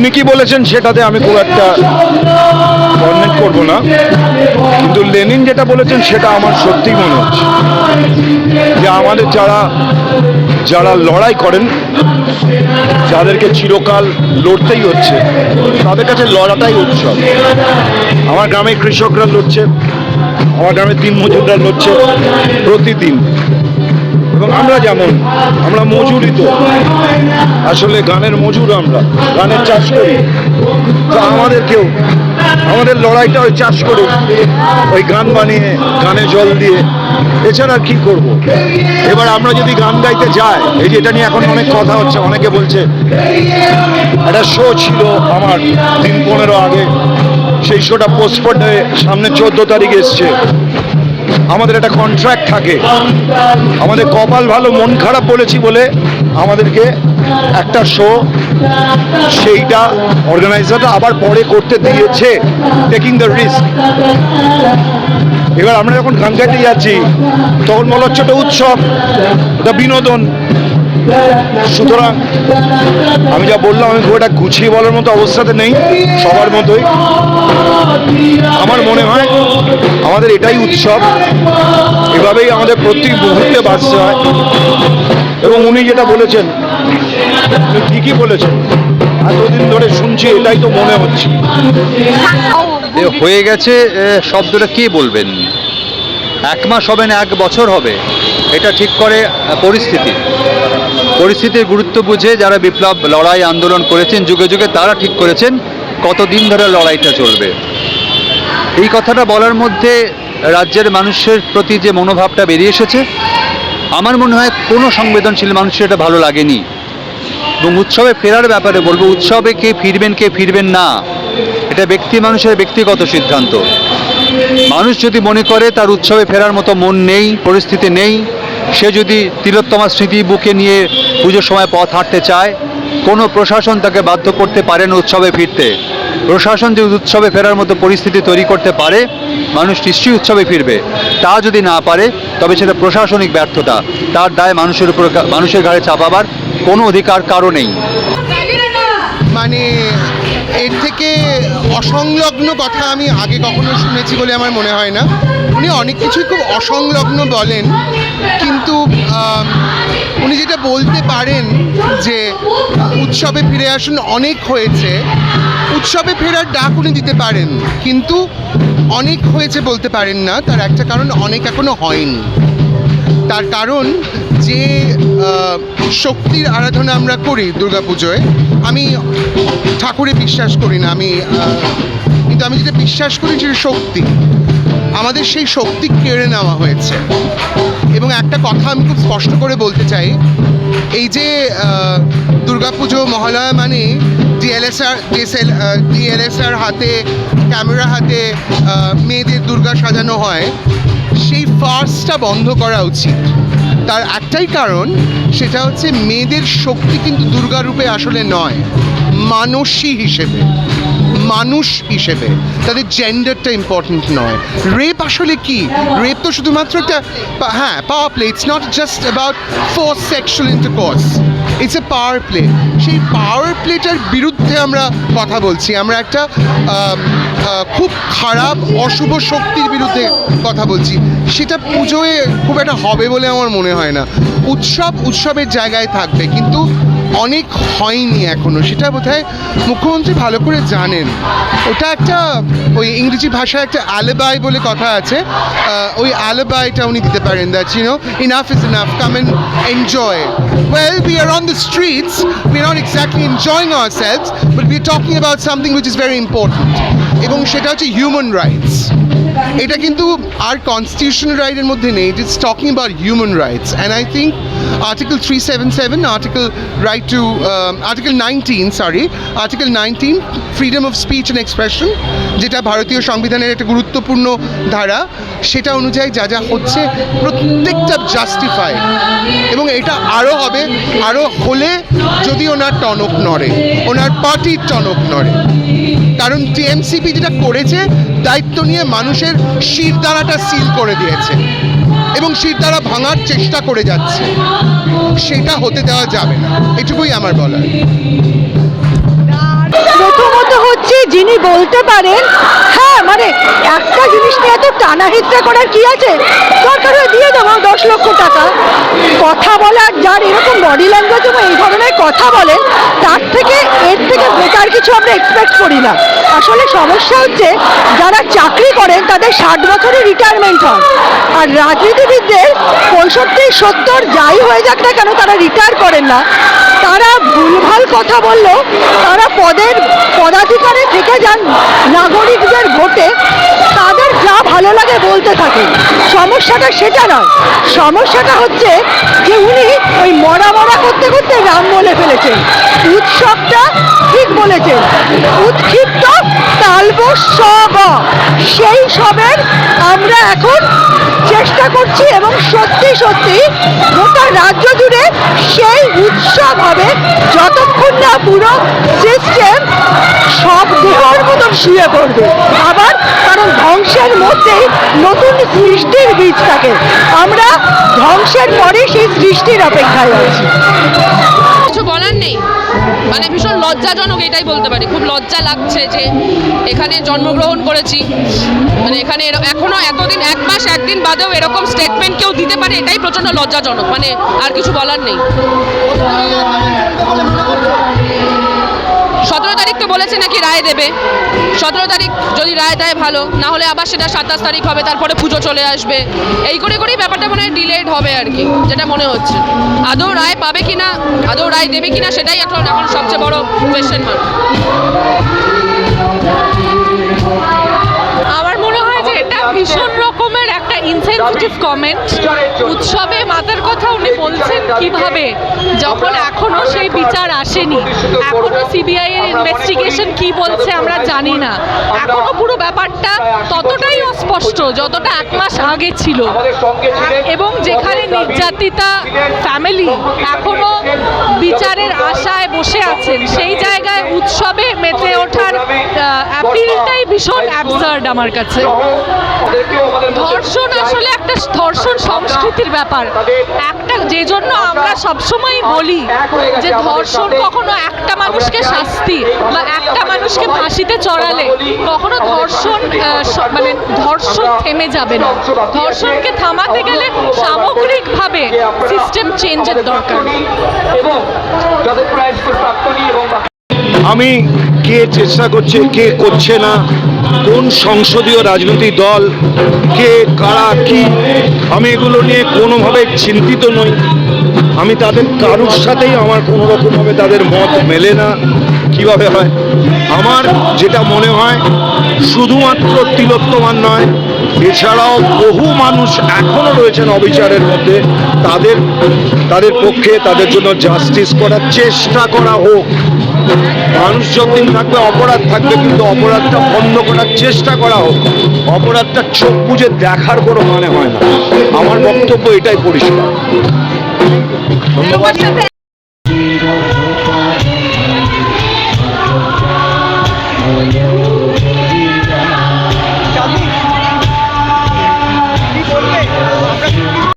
উনি কি বলেছেন সেটাতে আমি খুব একটা কমেন্ট করব না। কিন্তু লেনিন যেটা বলেছেন সেটা আমার সত্যিই মনে হচ্ছে। যে আমাদের যারা যারা লড়াই করেন, যাদেরকে চিরকাল লড়তেই হচ্ছে, তাদের কাছে লড়াটাই উৎসব। আমার গ্রামে কৃষকরা লড়ছে, আমার গ্রামে দিন মজুররা লড়ছে প্রতিদিন। এবং আমরা যেমন, আমরা মজুরি তো। আসলে গানের মজুর আমরা, গানের চাষ করি। তো আমাদেরকেও আমাদের লড়াইটা ওই চাষ করে, ওই গান বানিয়ে, গানে জল দিয়ে, এছাড়া কি করব? এবার আমরা যদি গান গাইতে যাই, এই যে এটা নিয়ে এখন অনেক কথা হচ্ছে, অনেকে বলছে, একটা শো ছিল আমার দিন পনেরো আগে, সেই শোটা পোস্টপোন হয়ে সামনে চোদ্দ তারিখ এসছে। আমাদের একটা কন্ট্রাক্ট থাকে। আমাদের কপাল ভালো, মন খারাপ বলেছি বলে আমাদেরকে একটা শো সেইটা অর্গানাইজারটা আবার পরে করতে দিয়েছে টেকিং দ্য রিস্ক এবার আমরা যখন গান গাইতে যাচ্ছি, তখন মনে হচ্ছে ওটা উৎসব, ওটা বিনোদন। সুতরাং আমি যা বললাম, আমি খুব একটা গুছিয়ে বলার মতো অবস্থাতে নেই, সবার মতোই। আমার মনে হয় আমাদের এটাই উৎসব। এভাবেই আমাদের প্রত্যেক মুহূর্তে বাঁচতে হয়। এবং উনি যেটা বলেছেন ঠিকই বলেছেন। এতদিন ধরে শুনছি, এটাই তো মনে হচ্ছে। হয়ে গেছে শব্দটা কে বলবেন? এক মাস হবে না, এক বছর হবে। এটা ঠিক করে পরিস্থিতি। পরিস্থিতির গুরুত্ব বুঝে যারা বিপ্লব লড়াই আন্দোলন করেছেন, যুগে যুগে তারা ঠিক করেছেন কতদিন ধরে লড়াইটা চলবে। এই কথাটা বলার মধ্যে রাজ্যের মানুষের প্রতি যে মনোভাবটা বেরিয়ে এসেছে, আমার মনে হয় কোনো সংবেদনশীল মানুষের এটা ভালো লাগেনি। এবং উৎসবে ফেরার ব্যাপারে বলব, উৎসবে কে ফিরবেন কে ফিরবেন না, এটা ব্যক্তি মানুষের ব্যক্তিগত সিদ্ধান্ত। মানুষ যদি মনে করে তার উৎসবে ফেরার মতো মন নেই, পরিস্থিতি নেই সে যদি তিলোত্তমা স্মৃতি বুকে নিয়ে পুজোর সময় পথ হাঁটতে চায়, কোনো প্রশাসন তাকে বাধ্য করতে পারে না উৎসবে ফিরতে। প্রশাসন যদি উৎসবে ফেরার মতো পরিস্থিতি তৈরি করতে পারে, মানুষ নিশ্চয়ই উৎসবে ফিরবে। তা যদি না পারে, তবে সেটা প্রশাসনিক ব্যর্থতা। তার দায় মানুষের উপর মানুষের ঘাড়ে চাপাবার কোনো অধিকার কারও নেই। মানে এর থেকে অসংলগ্ন কথা আমি আগে কখনো শুনেছি বলে আমার মনে হয় না। উনি অনেক কিছুই খুব অসংলগ্ন বলেন, কিন্তু উনি যেটা বলতে পারেন যে উৎসবে ফিরে আসুন অনেক হয়েছে, উৎসবে ফেরার ডাক উনি দিতে পারেন, কিন্তু অনেক হয়েছে বলতে পারেন না, তার একটা কারণ অনেক এখনও হয়নি। তার কারণ যে শক্তির আরাধনা আমরা করি দুর্গাপুজোয়, আমি ঠাকুরে বিশ্বাস করি না, আমি কিন্তু আমি যেটা বিশ্বাস করি সেটা শক্তি। আমাদের সেই শক্তি কেড়ে নেওয়া হয়েছে। এবং একটা কথা আমি খুব স্পষ্ট করে বলতে চাই, এই যে দুর্গাপুজো মহালয়া মানে ডিএলএসআর ডিএলএসআর হাতে, ক্যামেরা হাতে মেয়েদের দুর্গা সাজানো হয়, সেই ফার্সটা বন্ধ করা উচিত। তার একটাই কারণ, সেটা হচ্ছে মেয়েদের শক্তি কিন্তু দুর্গা রূপে আসলে নয় মানসী হিসেবে, মানুষ হিসেবে। তাদের জেন্ডারটা ইম্পর্ট্যান্ট নয়। রেপ আসলে কি? রেপ তো শুধুমাত্র একটা হ্যাঁ power play it's not just about for sexual intercourse it's a power play সেই পাওয়ার প্লেটার বিরুদ্ধে আমরা কথা বলছি, আমরা একটা খুব খারাপ, অশুভ শক্তির বিরুদ্ধে কথা বলছি। সেটা পুজোয় খুব একটা হবে বলে আমার মনে হয় না। উৎসব উৎসবের জায়গায় থাকবে, কিন্তু অনেক হয়নি এখনও। সেটা বোধহয় মুখ্যমন্ত্রী ভালো করে জানেন। ওটা একটা ওই ইংরেজি ভাষায় একটা অ্যালেবাই বলে কথা আছে। ওই অ্যালেবাইটা উনি দিতে পারেন that you know enough is enough come and enjoy well we are on the streets we are not exactly enjoying our sales but we are talking about something which is very important এবং সেটা হচ্ছে human rights এটা কিন্তু আর constitutional রাইটের মধ্যে নেই it is talking about human rights and I think article three seven seven article right to article nineteen sorry article nineteen freedom of speech and expression যেটা ভারতীয় সংবিধানের একটা গুরুত্বপূর্ণ ধারা, সেটা অনুযায়ী যা যা হচ্ছে প্রত্যেকটা জাস্টিফাই এবং এটা আরও হবে, আরও হলে যদি ওনার টনক নড়ে, ওনার পার্টির টনক নড়ে। কারণ টিএমসিপি যেটা করেছে, দায়িত্ব নিয়ে মানুষের শিরদাঁড়াটা সিল করে দিয়েছে এবং শিরদাঁড়া ভাঙার চেষ্টা করে যাচ্ছে। সেটা হতে দেওয়া যাবে না। এটুকুই আমার বলার। যিনি বলতে পারেন হ্যাঁ মানে একটা জিনিস নিয়ে এত টানাহিত্রা করার কি আছে? দরকার হয়ে দিয়ে দেবো দশ লক্ষ টাকা। কথা বলার যার এরকম বডি ল্যাঙ্গুয়েজ এবং এই ধরনের কথা বলেন তার থেকে এর থেকে বেটার কিছু আমরা এক্সপেক্ট করি না। আসলে সমস্যা হচ্ছে, যারা তাদের ষাট বছরে রিটায়ারমেন্ট হয়। আর রাজনীতিবিদদের পঁয়ষট্টি, সত্তর, যাই হয়ে যাক না কেন, তারা রিটায়ার করেন না। তারা ভুলভাল কথা বললেও তারা পদের পদাধিকারে থেকে যান, নাগরিকদের ভোটে তাদের যা ভালো লাগে বলতে থাকেন। সমস্যাটা সেটা নয়, সমস্যাটা হচ্ছে যে উনি ওই মরা মরা করতে করতে রাম বলে ফেলেছেন। উৎসবটা ঠিক বলেছেন। উৎক্ষিপ্ত তালব সব। সেই সবের আমরা এখন চেষ্টা করছি এবং সত্যি সত্যি গোটা রাজ্য জুড়ে সেই উৎসব হবে যতক্ষণ না পুরো সিস্টেম সব দেহর মতন শুয়ে পড়বে। আবার কারণ ধ্বংসের মধ্যেই নতুন সৃষ্টির বীজ থাকে। আমরা ধ্বংসের পরে সেই সৃষ্টির অপেক্ষায় আছি। মানে ভীষণ লজ্জাজনক এটাই বলতে পারি। খুব লজ্জা লাগছে যে এখানে জন্মগ্রহণ করেছি। মানে এখানে এর- এখনও এতদিন, এক মাস একদিন বাদেও এরকম স্টেটমেন্ট কেউ দিতে পারে, এটাই প্রচণ্ড লজ্জাজনক। মানে আর কিছু বলার নেই। বলেছে নাকি রায় দেবে? সতেরো তারিখ যদি রায় দেয় ভালো, না হলে আবার সেটা সাতাশ তারিখ হবে, তারপরে পুজো চলে আসবে। এই করে করেই ব্যাপারটা মনে হয় ডিলেড হবে আর কি, যেটা মনে হচ্ছে। আদৌ রায় পাবে কি না আদৌ রায় দেবে কিনা, সেটাই এখন এখন সবচেয়ে বড় কোয়েশ্চেন মার্ক একটা ইনসেনসিটিভ কমেন্ট উৎসবে মাতার কথা উনি বলছেন কীভাবে? যখন এখনও সেই বিচার আসেনি। এখনও সিবিআই এর ইনভেস্টিগেশন কি বলছে আমরা জানি না। এখনও পুরো ব্যাপারটা ততটাই অস্পষ্ট যতটা এক মাস আগে ছিল। এবং যেখানে নির্যাতিতা ফ্যামিলি এখনও বিচারের আশায় বসে আছেন। সেই জায়গায় উৎসবে অ্যাপিলটাই ভীষণ অ্যাবসার্ড আমার কাছে। ধর্ষণ আসলে একটা ধর্ষণ সংস্কৃতির ব্যাপার। একটা যে জন্য আমরা সবসময় বলি যে ধর্ষণ কখনো একটা মানুষকে শাস্তি বা একটা মানুষকে ফাঁসিতে চড়ালে কখনো ধর্ষণ মানে ধর্ষণ থেমে যাবে না। ধর্ষণকে থামাতে গেলে সামগ্রিকভাবে সিস্টেম চেঞ্জের দরকার। আমি কে চেষ্টা করছে, কে করছে না, কোন সংসদীয় রাজনৈতিক দল, কে, কারা, কি, আমি এগুলো নিয়ে কোনোভাবে চিন্তিত নই। আমি তাদের, কারুর সাথেই আমার কোনো রকমভাবে তাদের মত মেলে না। কীভাবে হয়? আমার যেটা মনে হয়, শুধুমাত্র তিলোত্তমান নয়, এছাড়াও বহু মানুষ এখনও রয়েছেন অবিচারের মধ্যে। তাদের তাদের পক্ষে তাদের জন্য জাস্টিস করার চেষ্টা করা হোক। মানুষ যতদিন থাকবে, অপরাধ থাকবে, কিন্তু অপরাধটা বন্ধ করার চেষ্টা করা হোক। অপরাধটা চোখ বুঝে দেখার কোনো মানে হয় না। আমার বক্তব্য এটাই পরিষ্কার। ধন্যবাদ।